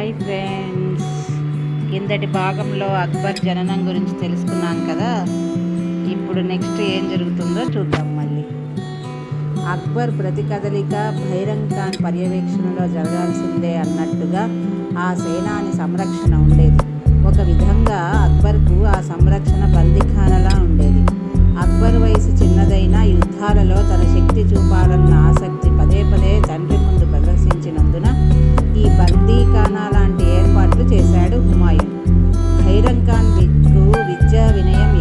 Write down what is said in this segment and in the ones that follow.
Hi friends. కిందటి భాగంలో అక్బర్ జననం గురించి తెలుసుకున్నాం కదా. ఇప్పుడు నెక్స్ట్ ఏం జరుగుతుందో చూద్దాం మళ్ళీ. అక్బర్ ప్రతి కదలిక భైరంగ్ ఖాన్ పర్యవేక్షణలో జరగాల్సిందే అన్నట్టుగా ఆ సేనాని సంరక్షణ ఉండేది. ఒక విధంగా అక్బర్కు ఆ సంరక్షణ బందిఖానలా ఉండేది. అక్బర్ వయసు చిన్నదైన యుద్ధాలలో తన శక్తి చూపాలన్న ఆసక్తి పదే పదే తండ్రి ముందు ప్రదర్శించినందున ఈ బందీఖానా లాంటి ఏర్పాట్లు చేశాడు హుమాయూన్. ఖైరన్ ఖాన్కు విద్యా వినయం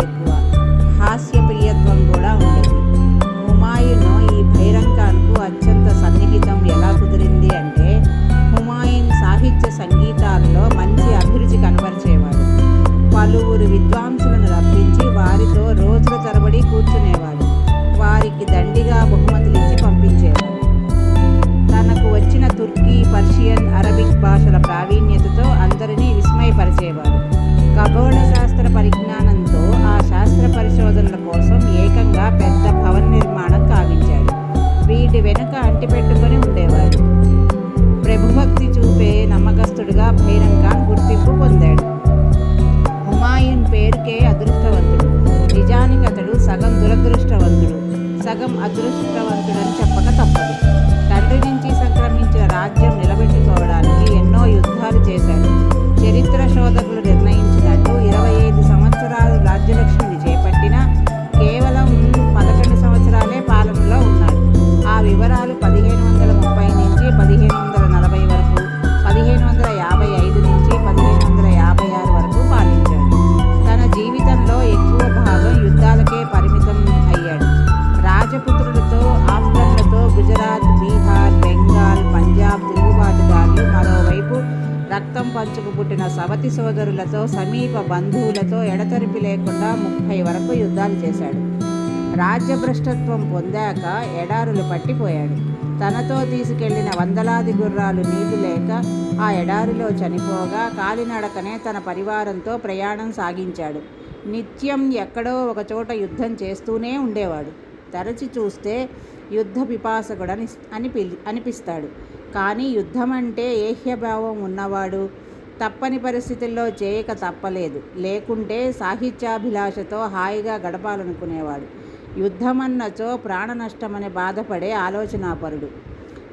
పర్షియన్ అరబిక్ భాషల ప్రావీణ్యతతో అందరినీ విస్మయపరిచేవారు. ఖగోళ శాస్త్ర పరిజ్ఞానంతో ఆ శాస్త్ర పరిశోధనల కోసం ఏకంగా పెద్ద భవన నిర్మాణం కావించారు. వీటి వెనుక అంటిపెట్టుకొని ఉండేవారు. ప్రభుభక్తి చూపే నమ్మకస్తుడుగా భైరం ఖాన్ గుర్తింపు పొందాడు. హుమాయూన్ పేరుకే అదృష్టవంతుడు. నిజానికి అతడు సగం దురదృష్టవంతుడు. సగం అదృష్టవంతుడని చెప్పక తప్పదు. రాజ్యం నిలబెట్టుకోవడానికి ఎన్నో యుద్ధాలు చేశాడు చరిత్ర శోధకులు నిర్ణయించినట్టు ఇరవై ఐదు సంవత్సరాలు రాజ్యలక్ష్మి రక్తం పంచుకు పుట్టిన సవతి సోదరులతో సమీప బంధువులతో ఎడతెరిపి లేకుండా ముప్పై వరకు యుద్ధాలు చేశాడు. రాజ్యభ్రష్టత్వం పొందాక ఎడారులు పట్టిపోయాడు. తనతో తీసుకెళ్ళిన వందలాది గుర్రాలు నీళ్ళు లేక ఆ ఎడారిలో చనిపోగా కాలినడకనే తన పరివారంతో ప్రయాణం సాగించాడు. నిత్యం ఎక్కడో ఒకచోట యుద్ధం చేస్తూనే ఉండేవాడు. తరచి చూస్తే యుద్ధ పిపాసకుడని అని పిలి అనిపిస్తాడు. కానీ యుద్ధం అంటే ఏహ్యభావం ఉన్నవాడు. తప్పని పరిస్థితుల్లో చేయక తప్పలేదు. లేకుంటే సాహిత్యాభిలాషతో హాయిగా గడపాలనుకునేవాడు. యుద్ధమన్నచో ప్రాణ నష్టమని బాధపడే ఆలోచనాపరుడు.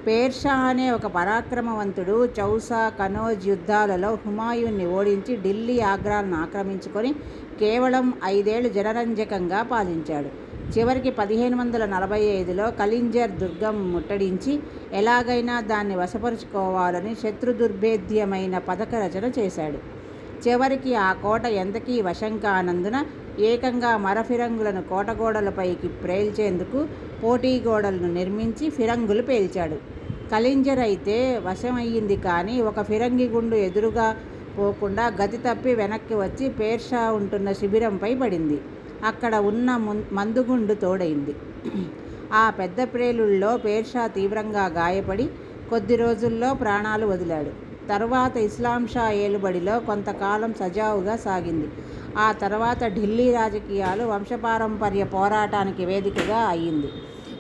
పేర్షా అనే ఒక పరాక్రమవంతుడు చౌసా కనోజ్ యుద్ధాలలో హుమాయూన్ని ఓడించి ఢిల్లీ ఆగ్రాలను ఆక్రమించుకొని కేవలం ఐదేళ్ళు జనరంజకంగా పాలించాడు. చివరికి పదిహేను వందల నలభై ఐదులో కలింజర్ దుర్గం ముట్టడించి ఎలాగైనా దాన్ని వశపరుచుకోవాలని శత్రుదుర్భేద్యమైన పథక రచన చేశాడు. చివరికి ఆ కోట ఎంతకీ వశం కానందున ఏకంగా మరఫిరంగులను కోటగోడలపైకి ప్రేల్చేందుకు పోటీ గోడలను నిర్మించి ఫిరంగులు పేల్చాడు. కలింజర్ అయితే వశమయ్యింది కానీ ఒక ఫిరంగి గుండు ఎదురుగా పోకుండా గతి తప్పి వెనక్కి వచ్చి పేర్షా ఉంటున్న శిబిరంపై పడింది. అక్కడ ఉన్న మందుగుండు తోడైంది. ఆ పెద్ద ప్రేలుల్లో పేర్షా తీవ్రంగా గాయపడి కొద్ది రోజుల్లో ప్రాణాలు వదిలాడు. తర్వాత ఇస్లాం షా ఏలుబడిలో కొంతకాలం సజావుగా సాగింది. ఆ తర్వాత ఢిల్లీ రాజకీయాలు వంశపారంపర్య పోరాటానికి వేదికగా అయ్యింది.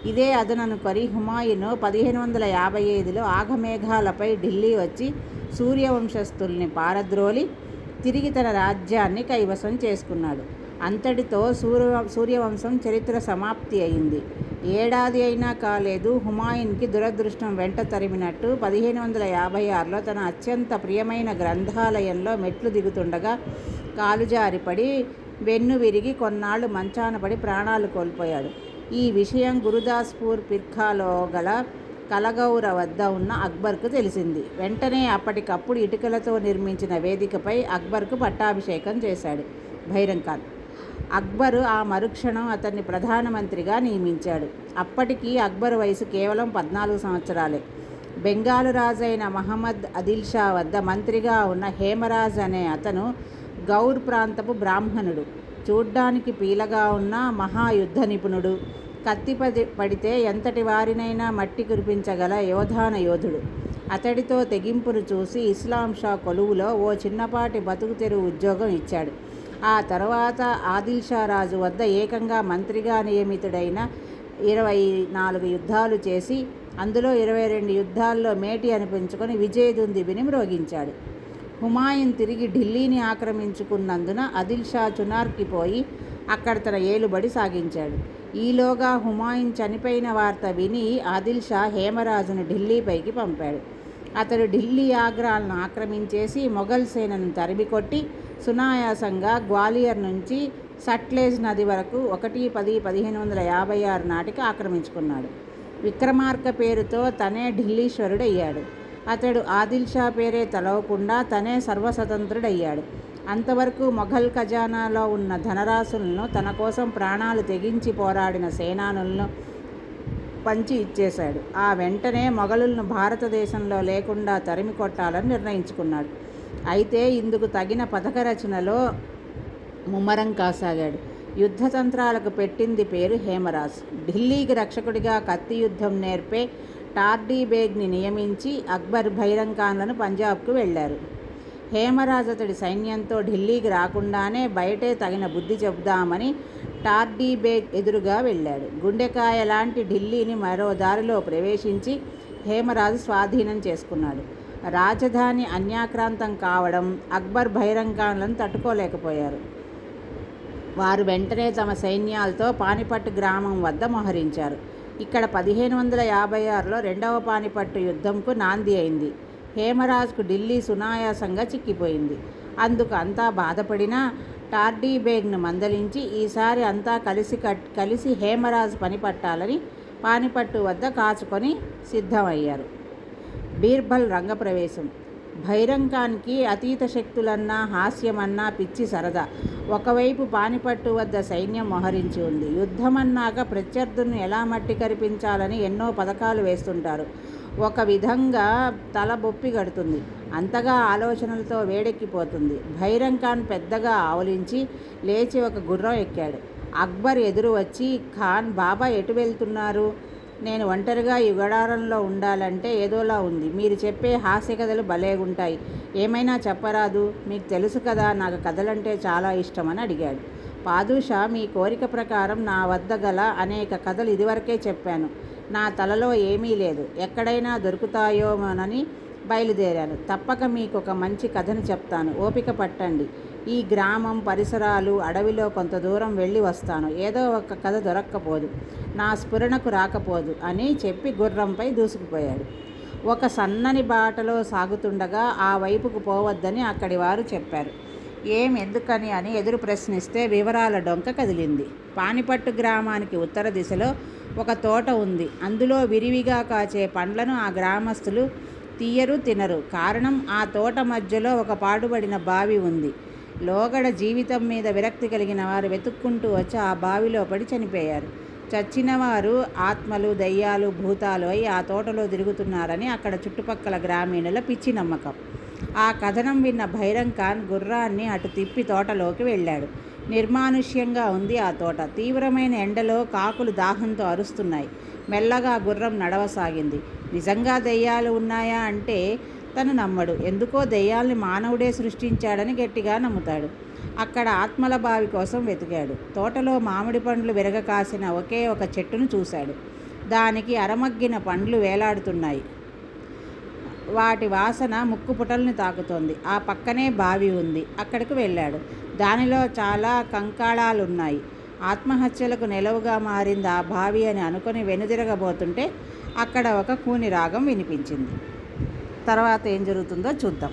ఇదే అదననుకొని హుమాయును పదిహేను వందల యాభై ఐదులో ఆగమేఘాలపై ఢిల్లీ వచ్చి సూర్యవంశస్థుల్ని పారద్రోలి తిరిగి తన రాజ్యాన్ని కైవసం చేసుకున్నాడు. అంతటితో సూర్య సూర్యవంశం చరిత్ర సమాప్తి అయింది. ఏడాది అయినా కాలేదు హుమాయూన్కి దురదృష్టం వెంట తరిమినట్టు పదిహేను వందల యాభై ఆరులో తన అత్యంత ప్రియమైన గ్రంథాలయంలో మెట్లు దిగుతుండగా కాలుజారిపడి వెన్ను విరిగి కొన్నాళ్ళు మంచాన పడి ప్రాణాలు కోల్పోయాడు. ఈ విషయం గురుదాస్పూర్ పిర్ఖాలో గల కలగౌర వద్ద ఉన్న అక్బర్కు తెలిసింది. వెంటనే అప్పటికప్పుడు ఇటుకలతో నిర్మించిన వేదికపై అక్బర్కు పట్టాభిషేకం చేశాడు భైరంఖాన్ అక్బరు ఆ మరుక్షణం అతన్ని ప్రధానమంత్రిగా నియమించాడు. అప్పటికి అక్బరు వయసు కేవలం పద్నాలుగు సంవత్సరాలే. బెంగాలు రాజైన మహమ్మద్ ఆదిల్ షా వద్ద మంత్రిగా ఉన్న హేమరాజ్ అనే అతను గౌర్ ప్రాంతపు బ్రాహ్మణుడు. చూడ్డానికి పీలగా ఉన్న మహాయుద్ధ నిపుణుడు. కత్తి పది పడితే ఎంతటి వారినైనా మట్టి కురిపించగల యోధాన యోధుడు. అతడితో తెగింపును చూసి ఇస్లాం షా కొలువులో ఓ చిన్నపాటి బతుకు తెరువు ఉద్యోగం ఇచ్చాడు. ఆ తర్వాత ఆదిల్ షా రాజు వద్ద ఏకంగా మంత్రిగా నియమితుడైన ఇరవై నాలుగు యుద్ధాలు చేసి అందులో ఇరవై రెండు యుద్ధాల్లో మేటి అనిపించుకొని విజయదుందిబిని మ్రోగించాడు. హుమాయూన్ తిరిగి ఢిల్లీని ఆక్రమించుకున్నందున ఆదిల్ షా చునార్కి పోయి అక్కడ తన ఏలుబడి సాగించాడు. ఈలోగా హుమాయూన్ చనిపోయిన వార్త విని ఆదిల్ షా హేమరాజును ఢిల్లీపైకి పంపాడు. అతడు ఢిల్లీ ఆగ్రాలను ఆక్రమించేసి మొఘల్ సేనను తరిమికొట్టి సునాయాసంగా గ్వాలియర్ నుంచి సట్లేజ్ నది వరకు ఒకటి పది పదిహేను వందల యాభై ఆరు నాటికి ఆక్రమించుకున్నాడు. విక్రమార్క పేరుతో తనే ఢిల్లీశ్వరుడయ్యాడు. అతడు ఆదిల్ షా పేరే తలవకుండా తనే సర్వస్వతంత్రుడయ్యాడు. అంతవరకు మొఘల్ ఖజానాలో ఉన్న ధనరాశులను తన కోసం ప్రాణాలు తెగించి పోరాడిన సేనానులను పంచి ఇచ్చేశాడు. ఆ వెంటనే మొఘలులను భారతదేశంలో లేకుండా తరిమి కొట్టాలని నిర్ణయించుకున్నాడు. అయితే ఇందుకు తగిన పథక రచనలో ముమ్మరం కాసాగాడు. యుద్ధతంత్రాలకు పెట్టింది పేరు హేమరాజ్. ఢిల్లీకి రక్షకుడిగా కత్తి యుద్ధం నేర్పే టార్డీ బేగ్ని నియమించి అక్బర్ భైరంఖాన్లను పంజాబ్కు వెళ్ళారు. హేమరాజ్ అతడి సైన్యంతో ఢిల్లీకి రాకుండానే బయటే తగిన బుద్ధి చెబుదామని టార్డీ బేగ్ ఎదురుగా వెళ్ళాడు. గుండెకాయ లాంటి ఢిల్లీని మరో దారిలో ప్రవేశించి హేమరాజు స్వాధీనం చేసుకున్నాడు. రాజధాని అన్యాక్రాంతం కావడం అక్బర్ భైరంఖాన్లను తట్టుకోలేకపోయారు. వారు వెంటనే తమ సైన్యాలతో పానిపట్టు గ్రామం వద్ద మోహరించారు. ఇక్కడ పదిహేను వందల యాభై ఆరులో రెండవ పానిపట్టు యుద్ధంకు నాంది అయింది. హేమరాజ్కు ఢిల్లీ సునాయాసంగా చిక్కిపోయింది. అందుకు అంతా బాధపడినా టార్డీ బేగ్ను మందలించి ఈసారి అంతా కలిసి కట్ కలిసి హేమరాజ్ పని పట్టాలని పానిపట్టు వద్ద కాచుకొని సిద్ధమయ్యారు. బీర్బల్ రంగప్రవేశం. భైరంకానికి అతీత శక్తులన్నా హాస్యమన్నా పిచ్చి సరదా. ఒకవైపు పానిపట్టు వద్ద సైన్యం మోహరించి ఉంది. యుద్ధమన్నాక ప్రత్యర్థులను ఎలా మట్టి కరిపించాలని ఎన్నో పథకాలు వేస్తుంటారు. ఒక విధంగా తల బొప్పి గడుతుంది అంతగా ఆలోచనలతో వేడెక్కిపోతుంది. భైరంఖాన్ పెద్దగా ఆవలించి లేచి ఒక గుర్రం ఎక్కాడు. అక్బర్ ఎదురు వచ్చి ఖాన్ బాబా ఎటు వెళ్తున్నారు? నేను ఒంటరిగా ఈ గడారంలో ఉండాలంటే ఏదోలా ఉంది. మీరు చెప్పే హాస్య కథలు భలేగుంటాయి. ఏమైనా చెప్పరాదు. మీకు తెలుసు కదా నాకు కథలంటే చాలా ఇష్టమని అడిగాడు. పాదుషా మీ కోరిక ప్రకారం నా వద్ద గల అనేక కథలు ఇదివరకే చెప్పాను. నా తలలో ఏమీ లేదు. ఎక్కడైనా దొరుకుతాయోమోనని బయలుదేరాను. తప్పక మీకు ఒక మంచి కథను చెప్తాను. ఓపిక పట్టండి. ఈ గ్రామం పరిసరాలు అడవిలో కొంత దూరం వెళ్ళి వస్తాను. ఏదో ఒక కథ దొరక్కపోదు. నా స్ఫురణకు రాకపోదు అని చెప్పి గుర్రంపై దూసుకుపోయాడు. ఒక సన్నని బాటలో సాగుతుండగా ఆ వైపుకు పోవద్దని అక్కడి వారు చెప్పారు. ఏం ఎందుకని? అని ఎదురు ప్రశ్నిస్తే వివరాల డొంక కదిలింది. పానిపట్టు గ్రామానికి ఉత్తర దిశలో ఒక తోట ఉంది. అందులో విరివిగా కాచే పండ్లను ఆ గ్రామస్తులు తీయరు తినరు. కారణం ఆ తోట మధ్యలో ఒక పాడుబడిన బావి ఉంది. లోగడ జీవితం మీద విరక్తి కలిగిన వారు వెతుక్కుంటూ వచ్చి ఆ బావిలో పడి చనిపోయారు. చచ్చినవారు ఆత్మలు దయ్యాలు భూతాలు అయి ఆ తోటలో తిరుగుతున్నారని అక్కడ చుట్టుపక్కల గ్రామీణుల పిచ్చి నమ్మకం. ఆ కథనం విన్న భైరం ఖాన్ గుర్రాన్ని అటు తిప్పి తోటలోకి వెళ్ళాడు. నిర్మానుష్యంగా ఉంది ఆ తోట. తీవ్రమైన ఎండలో కాకులు దాహంతో అరుస్తున్నాయి. మెల్లగా గుర్రం నడవసాగింది. నిజంగా దెయ్యాలు ఉన్నాయా అంటే తను నమ్మడు. ఎందుకో దెయ్యాల్ని మానవుడే సృష్టించాడని గట్టిగా నమ్ముతాడు. అక్కడ ఆత్మల బావి కోసం వెతికాడు. తోటలో మామిడి పండ్లు విరగ కాసిన ఒకే ఒక చెట్టును చూశాడు. దానికి అరమగ్గిన పండ్లు వేలాడుతున్నాయి. వాటి వాసన ముక్కు పుటల్ని తాకుతోంది. ఆ పక్కనే బావి ఉంది. అక్కడికి వెళ్ళాడు. దానిలో చాలా కంకాళాలున్నాయి. ఆత్మహత్యలకు నిలవుగా మారింది ఆ బావి అని అనుకుని వెనుదిరగబోతుంటే అక్కడ ఒక కూని రాగం వినిపించింది. తర్వాత ఏం జరుగుతుందో చూద్దాం.